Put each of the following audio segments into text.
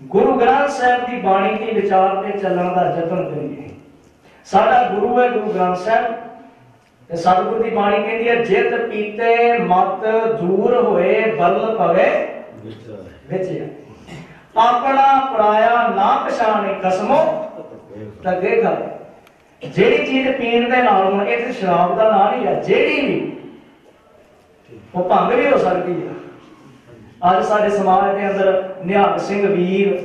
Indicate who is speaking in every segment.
Speaker 1: ਗੁਰੂ ਗ੍ਰੰਥ ਸਾਹਿਬ ਦੀ ਬਾਣੀ ਤੇ ਵਿਚਾਰ ਤੇ ਚੱਲਣ ਦਾ ਯਤਨ ਕਰੀਏ। ਸਾਡਾ ਗੁਰੂ ਹੈ ਗੁਰੂ ਗ੍ਰੰਥ ਸਾਹਿਬ। ਤੇ ਸਤਿਗੁਰ ਦੀ ਬਾਣੀ ਕਹਿੰਦੀ ਹੈ, ਜਿਤ ਪੀਤੇ ਮਤ ਦੂਰ ਹੋਏ, ਬਲ ਪਵੇ ਵਿੱਚ ਆਪਣਾ ਪਰਾਇਆ ਨਾ ਪਛਾਣੇ ਕਸਮੋ ਤੱਗੇ ਜਿਹੜੀ ਚੀਜ਼ ਪੀਣ ਦੇ ਨਾਲ ਹੁਣ ਇਹ ਸ਼ਰਾਬ ਦਾ ਨਾਂ ਨਹੀਂ ਹੈ, ਜਿਹੜੀ ਵੀ ਉਹ ਭੰਗ ਵੀ ਹੋ ਸਕਦੀ ਹੈ। ਅੱਜ ਸਾਡੇ ਸਮਾਜ ਦੇ ਅੰਦਰ ਨਿਹੰਗ ਸਿੰਘ ਵੀਰ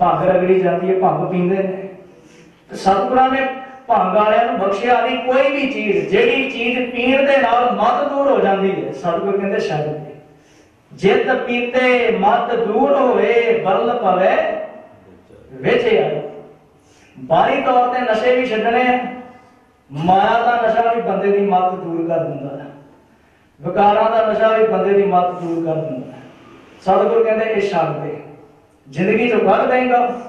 Speaker 1: ਭੰਗ ਰਗੜੀ ਜਾਂਦੀ ਹੈ, ਭੰਗ ਪੀਂਦੇ ਨੇ। ਤੇ ਸਤਿਗੁਰਾਂ ਨੇ ਭੰਗ ਵਾਲਿਆਂ ਨੂੰ ਬਖਸ਼ਿਆ ਦੀ ਕੋਈ ਵੀ ਚੀਜ਼, ਜਿਹੜੀ ਚੀਜ਼ ਪੀਣ ਦੇ ਨਾਲ ਮਤ ਦੂਰ ਹੋ ਜਾਂਦੀ ਹੈ, ਸਤਿਗੁਰ ਕਹਿੰਦੇ ਛੱਡ ਦੇ। ਜਿਤ ਪੀਤੇ ਮਤ ਦੂਰ ਹੋਵੇ, ਬਲ ਪਵੇ ਵਿੱਚ ਆਏ ਬਾਹਰੀ ਤੌਰ ਤੇ ਨਸ਼ੇ ਵੀ ਛੱਡਣੇ ਮਾਇਆ ਦਾ ਨਸ਼ਾ ਵੀ ਬੰਦੇ ਦੀ ਮਤ ਦੂਰ ਕਰ ਦਿੰਦਾ। ਹੈ ਵਿਕਾਰਾਂ ਦਾ ਨਸ਼ਾ ਵੀ ਬੰਦੇ ਦੀ ਮੱਤ ਦੂਰ ਕਰ ਦਿੰਦਾ ਹੈ। ਸਤਿਗੁਰ ਕਹਿੰਦੇ, ਇਹ ਸ਼ਬਦ ਜ਼ਿੰਦਗੀ ਚੋਂ ਕੱਢ ਦੇਗਾ।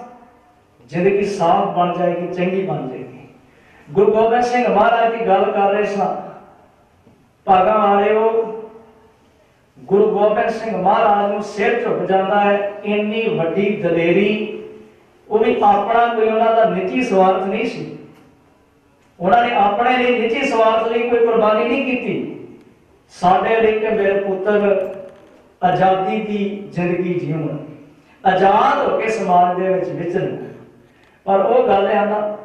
Speaker 1: ਜ਼ਿੰਦਗੀ ਸਾਫ਼ ਬਣ ਜਾਏਗੀ, ਚੰਗੀ ਬਣ ਜਾਏਗੀ। ਗੁਰੂ ਗੋਬਿੰਦ ਸਿੰਘ ਮਹਾਰਾਜ ਦੀ ਗੱਲ ਕਰ ਰਹੇ ਸਾਂ। ਭਾਗਾਂ ਵਾਲਿਓ ਗੁਰੂ ਗੋਬਿੰਦ ਸਿੰਘ ਮਹਾਰਾਜ ਨੂੰ ਸਿਰ ਝੁਕ ਜਾਂਦਾ ਹੈ। ਇੰਨੀ ਵੱਡੀ ਦਲੇਰੀ, ਉਹ ਵੀ ਆਪਣਾ ਕੋਈ ਉਹਨਾਂ ਦਾ ਨਿੱਜੀ ਸਵਾਰਥ ਨਹੀਂ ਸੀ। ਉਹਨਾਂ ਨੇ ਆਪਣੇ ਲਈ ਨਿੱਜੀ ਸਵਾਰਥ ਲਈ ਕੋਈ ਕੁਰਬਾਨੀ ਨਹੀਂ ਕੀਤੀ। ਸਾਡੇ ਲਈ ਕਿ ਮੇਰੇ ਪੁੱਤਰ ਆਜ਼ਾਦੀ ਦੀ ਜ਼ਿੰਦਗੀ ਜੀਉਣ। ਆਜ਼ਾਦ ਹੋ ਕੇ ਸਮਾਜ ਦੇ ਵਿੱਚ ਵਿਚਰਨ। ਪਰ ਉਹ ਗੱਲ ਹੈ ਨਾ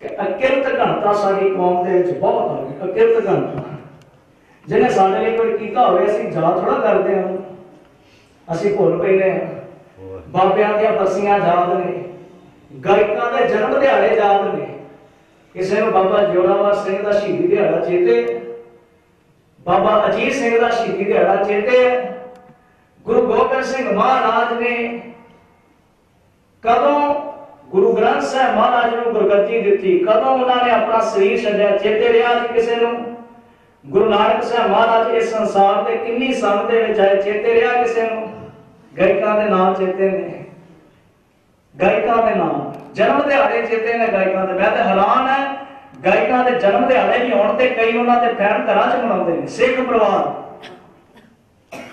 Speaker 1: ਕਿ ਅਕਿਰਤ ਘਣਤਾ ਸਾਡੀ ਕੌਮ ਦੇ ਵਿੱਚ ਬਹੁਤ ਆ ਗਈ, ਅਕਿਰਤ ਘਣਤਾ। ਜਿਹਨੇ ਸਾਡੇ ਲਈ ਕੋਈ ਕੀਤਾ ਹੋਵੇ, ਅਸੀਂ ਯਾਦ ਥੋੜਾ ਕਰਦੇ ਹਾਂ। ਅਸੀਂ ਭੁੱਲ ਪੈਨੇ ਹਾਂ। ਬਾਬਿਆਂ ਦੀਆਂ ਬਰਸੀਆਂ ਯਾਦ ਨੇ, ਗਾਇਕਾਂ ਦੇ ਜਨਮ ਦਿਹਾੜੇ ਯਾਦ ਨੇ। ਕਿਸੇ ਨੂੰ ਬਾਬਾ ਜੋਰਾਵਰ ਸਿੰਘ ਦਾ ਸ਼ਹੀਦੀ ਦਿਹਾੜਾ ਚੇਤੇ ਬਾਬਾ ਅਜੀਤ ਸਿੰਘ ਦਾ ਸ਼ਹੀਦੀ ਦਿਹਾੜਾ ਚੇਤੇ ਹੈ। ਗੁਰੂ ਗੋਬਿੰਦ ਸਿੰਘ ਮਹਾਰਾਜ ਨੇ ਕਦੋਂ ਗੁਰੂ ਗ੍ਰੰਥ ਸਾਹਿਬ ਮਹਾਰਾਜ ਨੂੰ ਗੁਰਗੱਦੀ ਦਿੱਤੀ, ਕਦੋਂ ਉਹਨਾਂ ਨੇ ਆਪਣਾ ਸਰੀਰ ਛੱਡਿਆ, ਚੇਤੇ ਰਿਹਾ ਜੀ ਕਿਸੇ ਨੂੰ? ਗੁਰੂ ਨਾਨਕ ਸਾਹਿਬ ਮਹਾਰਾਜ ਇਸ ਸੰਸਾਰ ਤੇ ਕਿੰਨੀ ਸੰਗ ਦੇ ਵਿੱਚ ਆਏ, ਚੇਤੇ ਰਿਹਾ ਕਿਸੇ ਨੂੰ? ਗਾਇਕਾਂ ਦੇ ਨਾਮ ਚੇਤੇ ਨੇ। ਗਾਇਕਾਂ ਦੇ ਨਾਮ। ਜਨਮ ਦਿਹਾੜੇ ਚੇਤੇ ਨੇ ਗਾਇਕਾਂ ਦੇ। ਮੈਂ ਤੇ ਹੈਰਾਨ ਹੈ ਗਾਇਕਾਂ ਦੇ ਜਨਮ ਦਿਹਾੜੇ ਵੀ ਹੋਣ ਤੇ ਕਈ ਉਹਨਾਂ ਦੇ ਫੈਨ ਘਰਾਂ 'ਚ ਮਨਾਉਂਦੇ ਨੇ। ਸਿੱਖ ਪਰਿਵਾਰ।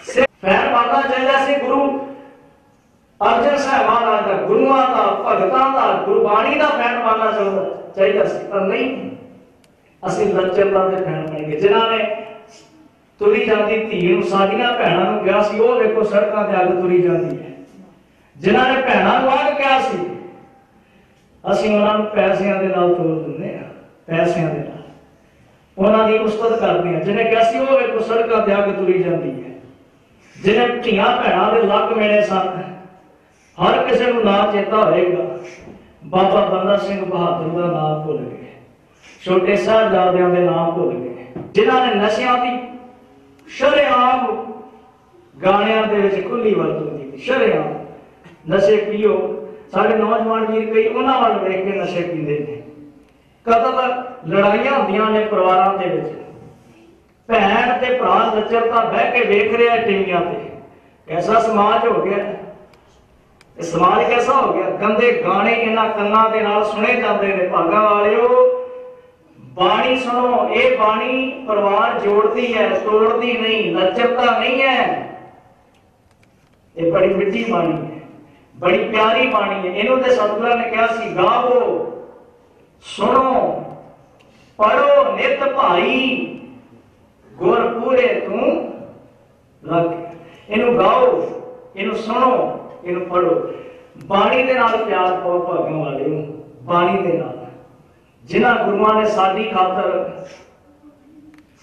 Speaker 1: ਸਿੱਖ ਫੈਨ ਬਣਨਾ ਚਾਹੀਦਾ ਸੀ ਗੁਰੂ। ਅਰਜਨ ਸਾਹਿਬ ਮਹਾਰਾਜ ਦਾ ਗੁਰੂਆਂ ਦਾ, ਭਗਤਾਂ ਦਾ, ਗੁਰਬਾਣੀ ਦਾ ਫੈਨ ਬਣਨਾ ਚਾਹੀਦਾ ਸੀ। ਪਰ ਨਹੀਂ। ਅਸੀਂ ਲੱਚਰਤਾ ਦੇ ਫੈਨ ਬਣ ਗਏ। ਜਿਨ੍ਹਾਂ ਨੇ ਤੁਰੀ ਜਾਂਦੀ ਧੀ ਨੂੰ ਸਾਡੀਆਂ ਭੈਣਾਂ ਨੂੰ ਕਿਹਾ ਸੀ, ਉਹ ਵੇਖੋ ਸੜਕਾਂ ਤੇ ਅੱਗ ਤੁਰੀ ਜਾਂਦੀ ਹੈ। ਜਿਨ੍ਹਾਂ ਨੇ ਭੈਣਾਂ ਨੂੰ ਅੱਗ ਕਿਹਾ ਸੀ, ਅਸੀਂ ਉਹਨਾਂ ਨੂੰ ਪੈਸਿਆਂ ਦੇ ਨਾਲ ਤੋੜ ਦਿੰਦੇ ਆ ਪੈਸਿਆਂ ਦੇ ਨਾਲ। ਉਹਨਾਂ ਦੀ ਉਸਤਤ ਕਰਦੇ ਆ। ਜਿਹਨੇ ਕਿਹਾ ਸੀ, ਉਹ ਵੇਖੋ ਸੜਕਾਂ ਤੇ ਅੱਗ ਤੁਰੀ ਜਾਂਦੀ ਹੈ। ਜਿਹਨੇ ਧੀਆਂ ਭੈਣਾਂ ਦੇ ਲੱਕ ਮੇਲੇ ਸਨ। ਹਰ ਕਿਸੇ ਨੂੰ ਨਾਂ ਚੇਤਾ ਹੋਏਗਾ। ਬਾਬਾ ਬੰਦਾ ਸਿੰਘ ਬਹਾਦਰ ਦਾ ਨਾਮ ਭੁੱਲ ਗਏ। ਛੋਟੇ ਸਾਹਿਬਜ਼ਾਦਿਆਂ ਦੇ ਨਾਮ ਭੁੱਲ ਗਏ। ਜਿਨ੍ਹਾਂ ਨੇ ਨਸ਼ਿਆਂ ਦੀ ਸ਼ਰੇਆਮ ਗਾਣਿਆਂ ਦੇ ਵਿੱਚ ਖੁੱਲੀ ਵਰਤੋਂ ਕੀਤੀ। ਸ਼ਰੇਆਮ। ਨਸ਼ੇ ਪੀਓ। ਸਾਡੇ ਨੌਜਵਾਨ ਵੀਰ ਕਈ ਉਹਨਾਂ ਵੱਲ ਵੇਖ ਕੇ ਨਸ਼ੇ ਪੀਂਦੇ ਨੇ। ਕਤਲ ਲੜਾਈਆਂ ਹੁੰਦੀਆਂ ਨੇ ਪਰਿਵਾਰਾਂ ਦੇ ਵਿੱਚ। ਭੈਣ ਤੇ ਭਰਾ ਲੱਚਰਤਾ ਬਹਿ ਕੇ ਵੇਖ ਰਿਹਾ ਟੀਵੀਆਂ ਤੇ। ਐਸਾ ਸਮਾਜ ਹੋ ਗਿਆ। ਇਹ ਸਮਾਜ ਕੈਸਾ ਹੋ ਗਿਆ? ਗੰਦੇ ਗਾਣੇ ਇਹਨਾਂ ਕੰਨਾਂ ਦੇ ਨਾਲ ਸੁਣੇ ਜਾਂਦੇ ਨੇ। ਭਾਗਾਂ ਵਾਲਿਓ, ਬਾਣੀ ਸੁਣੋ। ਇਹ ਬਾਣੀ ਪਰਿਵਾਰ ਜੋੜਦੀ ਹੈ, ਤੋੜਦੀ ਨਹੀਂ ਲੱਚਰਤਾ ਨਹੀਂ ਹੈ। ਇਹ ਬੜੀ ਮਿੱਠੀ ਬਾਣੀ ਹੈ। ਬੜੀ ਪਿਆਰੀ ਬਾਣੀ ਹੈ। ਇਹਨੂੰ ਤੇ ਸਤਿਗੁਰਾਂ ਨੇ ਕਿਹਾ ਸੀ, ਗਾਵੋ। ਸੁਣੋ ਪੜੋ ਨਿਤ ਭਾਈ ਗੁਰ ਪੂਰੇ ਤੂੰ ਲੱਗ। ਇਹਨੂੰ ਗਾਓ, ਇਹਨੂੰ ਸੁਣੋ, ਇਹਨੂੰ ਪੜੋ ਬਾਣੀ ਦੇ ਨਾਲ ਪਿਆਰ ਪਾਓ ਭਾਗਾਂ ਵਾਲੇ ਨੂੰ, ਬਾਣੀ ਦੇ ਨਾਲ। ਜਿਨ੍ਹਾਂ ਗੁਰੂਆਂ ਨੇ ਸਾਡੀ ਖਾਤਰ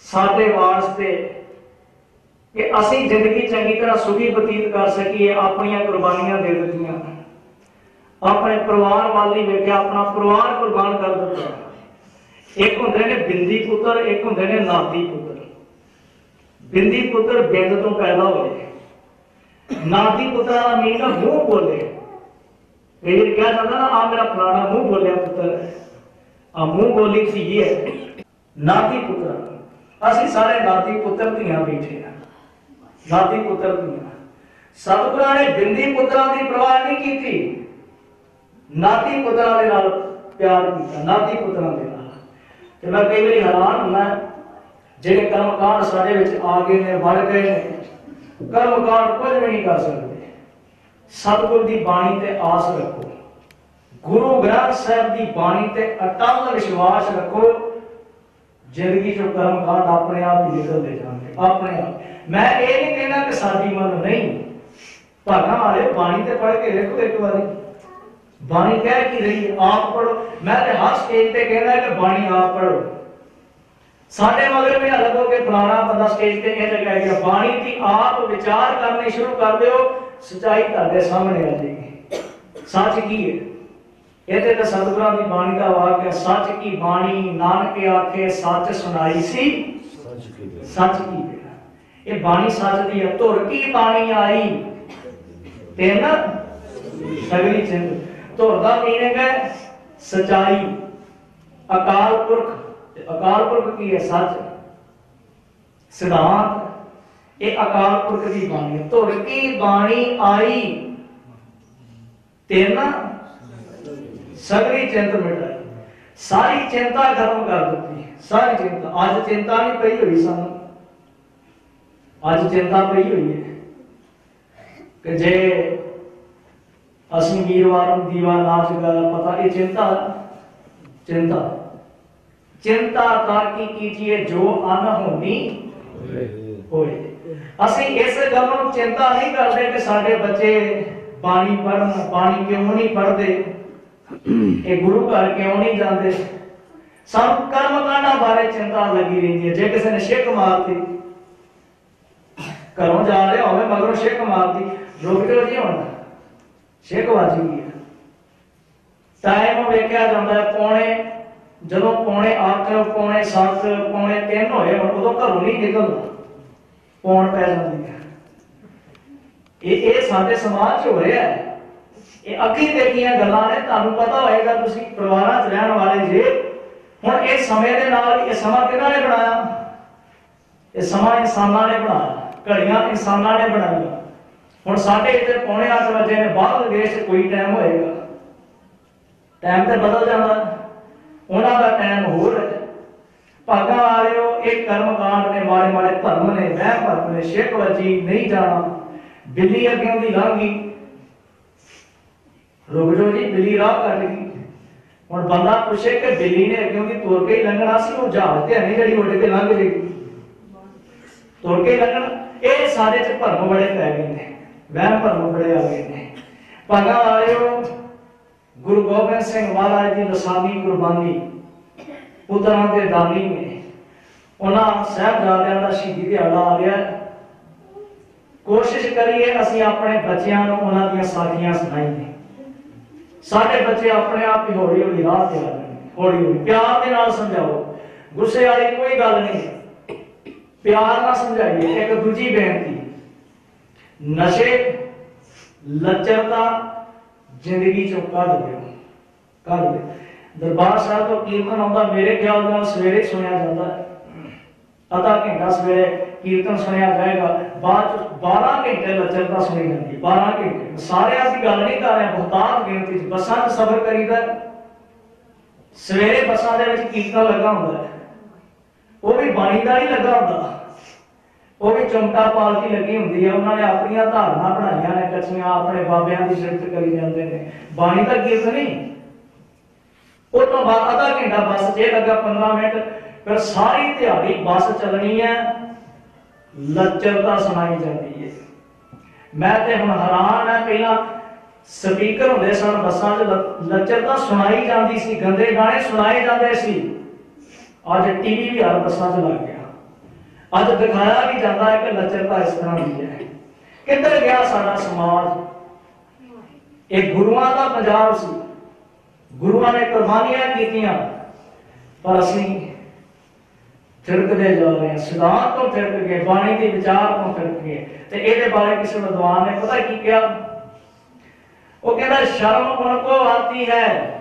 Speaker 1: ਸਾਡੇ ਵਾਸਤੇ ਕਿ ਅਸੀਂ ਜ਼ਿੰਦਗੀ ਚੰਗੀ ਤਰ੍ਹਾਂ ਸੁਖੀ ਬਤੀਤ ਕਰ ਸਕੀਏ, ਆਪਣੀਆਂ ਕੁਰਬਾਨੀਆਂ ਦੇ ਦਿੱਤੀਆਂ। ਆਪਣੇ ਪਰਿਵਾਰ ਵੱਲ ਹੀ ਵੇਖਿਆ, ਆਪਣਾ ਪਰਿਵਾਰ ਕੁਰਬਾਨ ਕਰ ਦਿੱਤਾ। ਇੱਕ ਹੁੰਦੇ ਨੇ ਬਿੰਦੀ ਪੁੱਤਰ, ਇੱਕ ਹੁੰਦੇ ਨੇ ਨਾਦੀ ਪੁੱਤਰ। ਬਿੰਦੀ ਪੁੱਤਰ ਬਿੰਦ ਤੋਂ ਪੈਦਾ ਹੋਏ ਨਾਦੀ ਪੁੱਤਰ ਦਾ ਮੀਨ ਦਾ ਮੂੰਹ ਬੋਲੇ। ਇਹ ਕਿਹਾ ਜਾਂਦਾ ਨਾ ਆ ਮੇਰਾ ਫਲਾਣਾ ਮੂੰਹ ਬੋਲਿਆ ਪੁੱਤਰ। ਆ ਮੂੰਹ ਬੋਲੀ ਸੀ ਇਹ ਹੈ। ਨਾਤੀ ਪੁੱਤਰ। ਅਸੀਂ ਸਾਰੇ ਨਾਤੀ ਪੁੱਤਰ ਧੀਆਂ ਬੈਠੇ ਆ ਨਾਤੀ ਪੁੱਤਰ ਧੀਆਂ। ਸਤਿਗੁਰਾਂ ਨੇ ਬਿੰਦੀ ਪੁੱਤਰਾਂ ਦੀ ਪਰਵਾਹ ਨਹੀਂ ਕੀਤੀ। ਨਾਤੀ ਪੁੱਤਰਾਂ ਦੇ ਨਾਲ ਪਿਆਰ ਕੀਤਾ, ਨਾਤੀ ਪੁੱਤਰਾਂ ਦੇ ਨਾਲ। ਤੇ ਮੈਂ ਕਈ ਵਾਰੀ ਹੈਰਾਨ ਹੁੰਦਾ ਜਿਹੜੇ ਕਰਮਕਾਂਡ ਸਾਡੇ ਵਿੱਚ ਆ ਗਏ ਨੇ, ਵੜ ਗਏ ਨੇ, ਕਰਮਕਾਂਡ ਕੁਝ ਵੀ ਨਹੀਂ ਕਰ ਸਕਦੇ। ਸਤਿਗੁਰ ਦੀ ਬਾਣੀ ਤੇ ਆਸ ਰੱਖੋ। ਗੁਰੂ ਗ੍ਰੰਥ ਸਾਹਿਬ ਦੀ ਬਾਣੀ ਤੇ ਅਟਲ ਵਿਸ਼ਵਾਸ ਰੱਖੋ, ਜ਼ਿੰਦਗੀ ਚੋਂ ਕਰਮ ਕਾਂਡ ਆਪਣੇ ਆਪ ਹੀ ਨਿਕਲਦੇ ਜਾਣਗੇ, ਆਪਣੇ ਆਪ। ਮੈਂ ਇਹ ਨਹੀਂ ਕਹਿੰਦਾ ਕਿ ਸਾਡੀ ਮਨ ਨਹੀਂ। ਭਾਗਾ ਵਾਲੇ ਬਾਣੀ ਤੇ ਪੜ੍ਹ ਕੇ ਦੇਖੋ ਇੱਕ ਵਾਰੀ। ਬਾਣੀ ਕਹਿ ਕੀ ਰਹੀ ਹੈ? ਆਪ ਪੜੋ ਮੈਂ ਤੇ ਹਰ ਸਟੇਜ ਤੇ ਕਹਿੰਦਾ ਕਿ ਬਾਣੀ ਆਪ ਪੜੋ ਸਾਡੇ ਮਗਰ ਵੀ ਨਾ ਲੱਗੋ ਕਿ ਫਲਾਣਾ ਬੰਦਾ ਸਟੇਜ ਤੇ ਇਹ ਲਗਾਇਆ ਗਿਆ ਬਾਣੀ ਦੀ ਆਪ ਵਿਚਾਰ ਕਰਨੇ ਸ਼ੁਰੂ ਕਰ ਦਿਓ ਸਚਾਈ ਤੁਹਾਡੇ ਸਾਹਮਣੇ ਆ ਜਾਏਗੀ। ਸੱਚ ਕੀ ਹੈ? ਇਹਦੇ ਤਾਂ ਸਤਿਗੁਰਾਂ ਦੀ ਬਾਣੀ ਦਾ ਵਾਕ ਹੈ ਸੱਚ ਕੀ ਬਾਣੀ? ਨਾਨਕ ਆਖੇ ਸੱਚ ਸੁਣਾਈ ਸੀ। ਸੱਚ ਕੀ ਹੈ? ਇਹ ਬਾਣੀ ਸੱਚ ਦੀ ਹੈ। ਧੁਰ ਕੀ ਬਾਣੀ ਆਈ? ਤੇ ਨਾ ਸਗਲੀ ਚਿੰਤ। ਧੁਰ ਦਾ ਮੀਨਿੰਗ ਹੈ ਸਚਾਈ। ਅਕਾਲ ਪੁਰਖ ਅਕਾਲ ਪੁਰਖ ਕੀ ਹੈ? ਸੱਚ। ਸਿਧਾਂਤ। ਇਹ ਅਕਾਲ ਪੁਰਖ ਦੀ ਬਾਣੀ ਹੈ। ਧੁਰ ਕੀ ਬਾਣੀ ਆਈ? ਤੇ ਨਾ ਸਗਲੀ ਚਿੰਤ ਮਿਟਾਈ ਸਾਰੀ ਚਿੰਤਾ ਖਤਮ ਕਰ ਦਿੱਤੀ। ਸਾਰੀ ਚਿੰਤਾ। ਅੱਜ ਚਿੰਤਾ ਨਹੀਂ ਪਈ ਹੋਈ ਸਾਨੂੰ। ਅੱਜ ਚਿੰਤਾ ਪਈ ਹੋਈ ਹੈ। ਕਿ ਜੇ ਅਸੀਂ ਵੀਰਵਾਰ ਨੂੰ ਦੀਵਾ ਨਾਚ ਗਾ ਪਤਾ ਇਹ ਚਿੰਤਾ ਚਿੰਤਾ। ਚਿੰਤਾ ਕਰ ਕੀ ਕੀਜੀਏ ਜੋ ਅਨ ਹੋਣੀ ਹੋਏ। ਅਸੀਂ ਇਸ ਗੱਲ ਨੂੰ ਚਿੰਤਾ ਨਹੀਂ ਕਰਦੇ ਕਿ ਸਾਡੇ ਬੱਚੇ ਬਾਣੀ ਪੜਨ ਬਾਣੀ ਕਿਉਂ ਨਹੀਂ ਪੜਦੇ ਇਹ ਗੁਰੂ ਘਰ ਕਿਉਂ ਨਹੀਂ ਜਾਂਦੇ? ਸਾਨੂੰ ਕਰਮ ਕਾਂਡਾਂ ਬਾਰੇ ਚਿੰਤਾ ਲੱਗੀ ਰਹਿੰਦੀ ਹੈ। ਜੇ ਕਿਸੇ ਨੇ ਛਿੱਕ ਮਾਰਤੀ ਘਰੋਂ ਜਾ ਰਿਹਾ ਹੋਵੇ ਮਗਰੋਂ ਛਿੱਕ ਮਾਰਤੀ। ਰੁਕ ਜਾਓ ਜੀ ਹੁਣ। ਛਿੱਕ ਵੱਜ ਗਈ ਹੈ ਟਾਈਮ ਵੇਖਿਆ ਜਾਂਦਾ ਪੌਣੇ, ਜਦੋਂ ਪੌਣੇ 8 ਪੌਣੇ 7 ਪੌਣੇ 3 ਹੋਏ ਹੁਣ, ਉਦੋਂ ਘਰੋਂ ਨਹੀਂ ਨਿਕਲਦਾ। ਪੌਣ ਪੈ ਜਾਂਦੀ ਹੈ। ਇਹ ਇਹ ਸਾਡੇ ਸਮਾਜ 'ਚ ਹੋ ਰਿਹਾ ਹੈ। ਇਹ ਅੱਗੇ ਦੇਖੀਆਂ ਗੱਲਾਂ ਨੇ, ਤੁਹਾਨੂੰ ਪਤਾ ਹੋਏਗਾ ਤੁਸੀਂ, ਪਰਿਵਾਰਾਂ 'ਚ ਰਹਿਣ ਵਾਲੇ ਜੇ। ਹੁਣ ਇਹ ਸਮੇਂ ਦੇ ਨਾਲ, ਇਹ ਸਮਾਂ ਕਿਹਨਾਂ ਨੇ ਬਣਾਇਆ? ਇਹ ਸਮਾਂ ਇਨਸਾਨਾਂ ਨੇ ਬਣਾਇਆ, ਘੜੀਆਂ ਇਨਸਾਨਾਂ ਨੇ ਬਣਾਈਆਂ। ਹੁਣ ਸਾਡੇ ਇੱਥੇ ਪੌਣੇ 8 ਵਜੇ ਨੇ ਬਾਹਰ ਦੇਸ਼ 'ਚ ਕੋਈ ਟਾਈਮ ਹੋਏਗਾ। ਟਾਈਮ ਤੇ ਬਦਲ ਜਾਂਦਾ। ਉਹਨਾਂ ਦਾ ਟਾਈਮ ਹੋਰ ਹੈ। ਭਾਗਾਂ ਵਾਲਿਓ, ਇਹ ਕਰਮ ਕਾਂਡ ਨੇ ਮਾਰੇ ਮਾਰੇ ਧਰਮ ਨੇ ਵਹਿ ਭਰਮ ਨੇ ਸ਼ੇਖ ਵਜੀ, ਨਹੀਂ ਜਾਣਾ। ਬਿੱਲੀ ਅੱਗੇ ਦੀ ਲੰਘੀ ਰੁਕ ਜਾਓ ਜੀ, ਬਿੱਲੀ ਰਾਹ ਕੱਟ ਗਈ। ਹੁਣ ਬੰਦਾ ਪੁੱਛੇ ਕਿ ਬਿੱਲੀ ਨੇ ਅੱਗੇ ਦੀ ਤੁਰ ਕੇ ਹੀ ਲੰਘਣਾ ਸੀ, ਉਹ ਜਹਾਜ਼ ਤੇ ਨਹੀਂ ਜਿਹੜੀ ਉੱਡ ਕੇ ਲੰਘ ਜੇਗੀ ਤੁਰ ਕੇ ਹੀ ਲੰਘਣਾ। ਇਹ ਸਾਰੇ ਚ ਭਰਮ ਬੜੇ ਪੈ ਗਏ ਨੇ। ਵਹਿਮ ਭਰਮ ਬੜੇ ਆ ਗਏ ਨੇ ਭਾਗਾਂ ਵਾਲਿਓ, ਗੁਰੂ ਗੋਬਿੰਦ ਸਿੰਘ ਮਹਾਰਾਜ ਦੀ ਲਸਾਨੀ ਕੁਰਬਾਨੀ ਪੁੱਤਰਾਂ ਦੇ ਦਾਨੀ ਨੇ। ਉਹਨਾਂ ਸਾਹਿਬਜ਼ਾਦਿਆਂ ਦਾ ਸ਼ਹੀਦੀ ਦਿਹਾੜਾ ਆ ਰਿਹਾ ਕੋਸ਼ਿਸ਼ ਕਰੀਏ ਅਸੀਂ ਆਪਣੇ ਬੱਚਿਆਂ ਨੂੰ ਉਹਨਾਂ ਦੀਆਂ ਸਾਖੀਆਂ ਸੁਣਾਈਏ ਸਾਡੇ ਬੱਚੇ ਆਪਣੇ ਆਪ ਹੀ ਹੌਲੀ ਹੌਲੀ ਰਾਹ ਤੇ ਆ ਜਾਣਗੇ। ਹੌਲੀ ਹੌਲੀ ਪਿਆਰ ਦੇ ਨਾਲ ਸਮਝਾਓ। ਗੁੱਸੇ ਵਾਲੀ ਕੋਈ ਗੱਲ ਨਹੀਂ। ਪਿਆਰ ਨਾਲ ਸਮਝਾਈਏ। ਇੱਕ ਦੂਜੀ ਬੇਨਤੀ। ਨਸ਼ੇ, ਲੱਚਰਤਾ, ਜ਼ਿੰਦਗੀ ਚੋਂ ਕੱਢ ਦਿਓ। ਕੱਢ ਦਿਓ। ਦਰਬਾਰ ਸਾਹਿਬ ਤੋਂ ਕੀਰਤਨ ਆਉਂਦਾ, ਮੇਰੇ ਖਿਆਲ ਨਾਲ ਸਵੇਰੇ ਸੁਣਿਆ ਜਾਂਦਾ ਹੈ। ਅੱਧਾ ਘੰਟਾ ਸਵੇਰੇ ਕੀਰਤਨ ਸੁਣਿਆ ਜਾਏਗਾ। ਬਾਅਦ ਚ 12 ਘੰਟੇ ਲੱਚਰਤਾ ਸੁਣੀ ਜਾਂਦੀ ਹੈ। 12 ਘੰਟੇ। ਸਾਰਿਆਂ ਦੀ ਗੱਲ ਨਹੀਂ ਕਰ ਰਿਹਾ। ਬਹੁਤਾਤ ਗਿਣਤੀ ਚ ਬੱਸਾਂ 'ਚ ਸਫ਼ਰ ਕਰੀਦਾ ਸਵੇਰੇ ਬੱਸਾਂ ਦੇ ਵਿੱਚ ਕੀਰਤਨ ਲੱਗਾ ਹੁੰਦਾ ਹੈ। ਉਹ ਵੀ ਬਾਣੀ ਦਾ ਨਹੀਂ ਲੱਗਾ ਹੁੰਦਾ। ਉਹ ਵੀ ਚਮਕਾ ਪਾਲਕੀ ਲੱਗੀ ਹੁੰਦੀ ਹੈ ਉਹਨਾਂ ਨੇ ਆਪਣੀਆਂ ਧਾਰਨਾ ਬਣਾਈਆਂ ਨੇ, ਕੱਚੀਆਂ ਆਪਣੇ ਬਾਬਿਆਂ ਦੀ ਸਿਫਤ ਕਰੀ ਜਾਂਦੇ ਨੇ। ਬਾਣੀ ਤਾਂ ਕੀਰਤਨ ਨਹੀਂ ਉਹ ਤੋਂ ਬਾਅਦ ਅੱਧਾ ਘੰਟਾ ਬੱਸ 'ਚ ਇਹ ਲੱਗਾ 15 ਮਿੰਟ, ਫਿਰ ਸਾਰੀ ਦਿਹਾੜੀ ਬੱਸ ਚੱਲਣੀ ਹੈ ਲੱਚਰਤਾ ਸੁਣਾਈ ਜਾਂਦੀ ਹੈ ਮੈਂ ਤੇ ਹੁਣ ਹੈਰਾਨ ਆ, ਪਹਿਲਾਂ ਸਪੀਕਰ ਹੁੰਦੇ ਸਨ ਬੱਸਾਂ 'ਚ, ਲ- ਲੱਚਰਤਾ ਸੁਣਾਈ ਜਾਂਦੀ ਸੀ, ਗੰਦੇ ਗਾਣੇ ਸੁਣਾਏ ਜਾਂਦੇ ਸੀ। ਅੱਜ ਟੀਵੀ ਵੀ ਹਰ ਬੱਸਾਂ 'ਚ ਲੱਗ ਗਿਆ। ਅੱਜ ਦਿਖਾਇਆ ਵੀ ਜਾਂਦਾ ਹੈ ਕਿ ਲੱਚਰਤਾ ਇਸ ਤਰ੍ਹਾਂ ਦੀ ਹੈ। ਕਿੱਧਰ ਗਿਆ ਸਾਡਾ ਸਮਾਜ? ਇਹ ਗੁਰੂਆਂ ਦਾ ਪੰਜਾਬ ਸੀ। ਗੁਰੂਆਂ ਨੇ ਕੁਰਬਾਨੀਆਂ ਕੀਤੀਆਂ, ਪਰ ਅਸੀਂ ਥਿਰਕਦੇ ਜਾ ਰਹੇ ਹਾਂ। ਸਿਧਾਂਤ ਤੋਂ ਥਿਰਕ ਗਏ ਬਾਣੀ ਦੇ ਵਿਚਾਰ ਤੋਂ ਥਿਰਕ ਗਏ ਤੇ ਇਹਦੇ ਬਾਰੇ ਕਿਸੇ ਵਿਦਵਾਨ ਨੇ ਪਤਾ ਕੀ ਕਿਹਾ? ਉਹ ਕਹਿੰਦਾ, ਸ਼ਰਮ ਉਨਕੋ ਆਤੀ ਹੈ।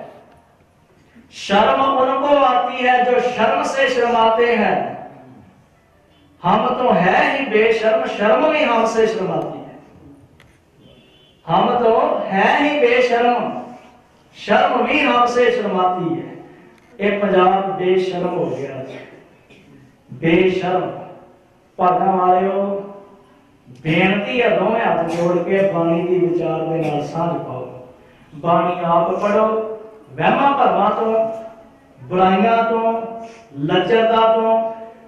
Speaker 1: ਸ਼ਰਮ ਉਨਕੋ ਆਤੀ ਹੈ ਜੋ ਸ਼ਰਮ ਸੇ ਸ਼ਰਮਾਤੇ ਹੈ। हम तो है ही बेशर्म शर्म भी हमसे शर्माती है हम तो है ही बेशर्म शर्म भी हमसे शर्माती है ਇਹ ਪੰਜਾਬ ਬੇਸ਼ਰਮ ਹੋ ਗਿਆ ਬੇਸ਼ਰਮ ਭਾਗਾਂ ਵਾਲਿਓ ਬੇਨਤੀ ਹੈ ਦੋਵੇਂ ਹੱਥ ਜੋੜ ਕੇ ਬਾਣੀ ਦੀ ਵਿਚਾਰ ਦੇ ਨਾਲ ਸਾਂਝ ਪਾਓ ਬਾਣੀ ਆਪ ਪੜੋ ਵਹਿਮਾਂ ਭਰਮਾਂ ਤੋਂ ਬੁਰਾਈਆਂ ਤੋਂ ਲੱਜਤਾ ਤੋਂ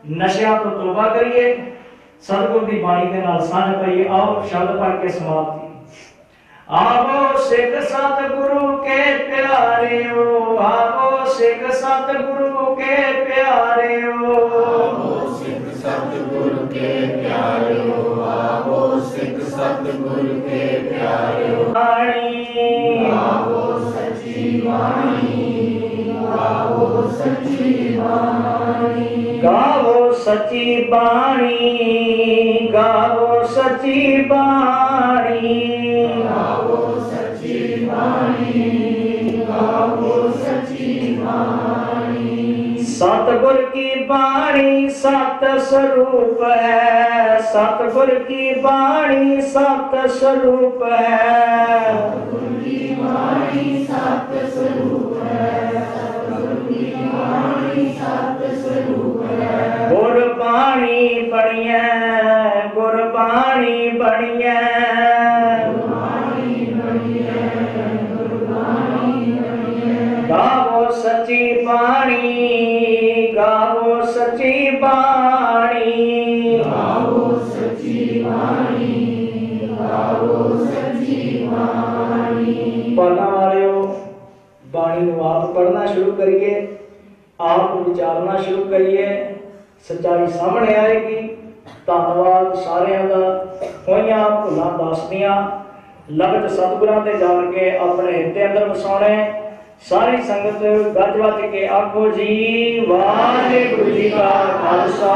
Speaker 1: ਨਸ਼ਿਆਂ ਤੋਂ ਤੋਬਾ ਕਰੀਏ, ਸਤਿਗੁਰ ਦੀ ਬਾਣੀ ਦੇ ਨਾਲ ਸਾਂਝ ਪਾਈਏ, ਆਓ ਸ਼ਬਦ ਪੜ੍ਹ ਕੇ ਸਮਾਪਤੀ ਆਵੋ ਸਿੱਖ ਸਤਿਗੁਰੂ ਕੇ ਪਿਆਰਿਓ, ਆਵੋ ਸਿੱਖ ਸਤਿਗੁਰੂ ਕੇ ਪਿਆਰਿਓ।
Speaker 2: ਸਿੱਖ ਸਤਿਗੁਰ ਕੇ ਪਿਆਰਿਓ, ਆਵੋ ਸਿੱਖ ਸਤਿਗੁਰ ਕੇ ਪਿਆਰਿਓ।
Speaker 1: ਬਾਣੀ ਸੱਚੀ ਬਾਣੀ ਗਾਵੋ ਸੱਚੀ ਬਾਣੀ।
Speaker 2: ਆਵੋ ਸੱਚੀ ਬਾਣੀ ਆਵੋ ਸੱਚੀ ਬਾਣੀ।
Speaker 1: ਸਤਿਗੁਰ ਕੀ ਬਾਣੀ ਸਤ ਸਰੂਪ ਹੈ। ਸਤਿਗੁਰ ਕੀ ਬਾਣੀ ਸਤ ਸਰੂਪ ਹੈ।
Speaker 2: ਗੁਰੂ ਦੀ ਬਾਣੀ ਸਤ ਸਰੂਪ ਹੈ। ਸਤਿਗੁਰ ਦੀ ਬਾਣੀ ਸਤ ਸਰੂਪ ਹੈ
Speaker 1: ਗੁਰ ਬਾਣੀ ਬਣੀਐ ਗੁਰ ਬਾਣੀ ਬਣੀਐ ਗਾਵੋ ਸੱਚੀ ਬਾਣੀ ਗਾਵੋ ਸੱਚੀ ਬਾਣੀ
Speaker 2: ਆਵੋ ਸੱਚੀ ਬਾਣੀ ਆਵੋ ਸੱਚੀ ਬਾਣੀ
Speaker 1: ਪੜਨਾ ਵਾਲਿਓ ਬਾਣੀ ਨੂੰ ਆਪ ਪੜਨਾ ਸ਼ੁਰੂ ਕਰੀਏ ਆਪ ਵਿਚਾਰਨਾ ਸ਼ੁਰੂ ਕਰੀਏ ਸੱਚਾਈ ਸਾਹਮਣੇ ਆਏਗੀ। ਧੰਨਵਾਦ ਸਾਰਿਆਂ ਦਾ। ਹੋਈਆਂ ਭੁੱਲਾਂ ਦੱਸਦੀਆਂ ਲਗਤ ਸਤਿਗੁਰਾਂ ਤੇ ਜਾਣ ਕੇ ਆਪਣੇ ਹਿੱਤੇ ਅੰਦਰ ਵਸਾਉਣੇ। ਸਾਰੀ ਸੰਗਤ ਗੱਜ ਵੱਜ ਕੇ ਆਖੋ ਜੀ, ਵਾਹਿਗੁਰੂ ਜੀ ਕਾ ਖਾਲਸਾ।